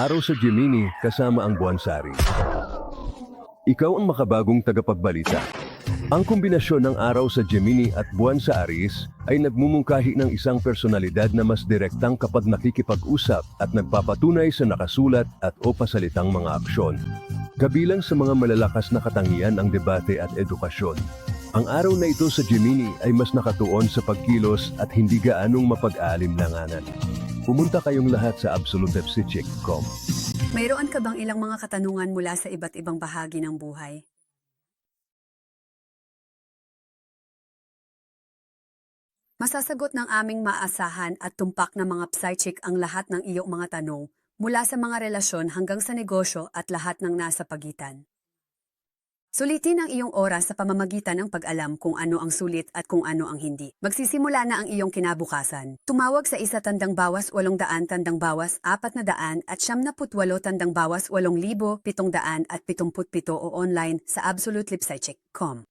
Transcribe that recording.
Araw sa Gemini kasama ang buwan sari. Ikaw ang makabagong tagapagbalita. Ang kombinasyon ng araw sa Gemini at buwan sa Aries ay nagmumungkahi ng isang personalidad na mas direktang kapag nakikipag-usap at nagpapatunay sa nakasulat at o pasalitang mga aksyon. Kabilang sa mga malalakas na katangian ang debate at edukasyon. Ang araw na ito sa Gemini ay mas nakatuon sa pagkilos at hindi gaanong mapag-aalinlanganan. Pumunta kayong lahat sa absolutefsicheck.com. Mayroon ka bang ilang mga katanungan mula sa iba't ibang bahagi ng buhay? Masasagot ng aming maasahan at tumpak na mga psychic ang lahat ng iyong mga tanong, mula sa mga relasyon hanggang sa negosyo at lahat ng nasa pagitan. Sulitin ang iyong oras sa pamamagitan ng pag-alam kung ano ang sulit at kung ano ang hindi. Magsisimula na ang iyong kinabukasan. Tumawag sa isa tandang bawas walong daan tandang bawas apat na daan at siyam na putwalo tandang bawas walong libo pitong daan at pitumput pito o online sa absolutelipsycheck.com.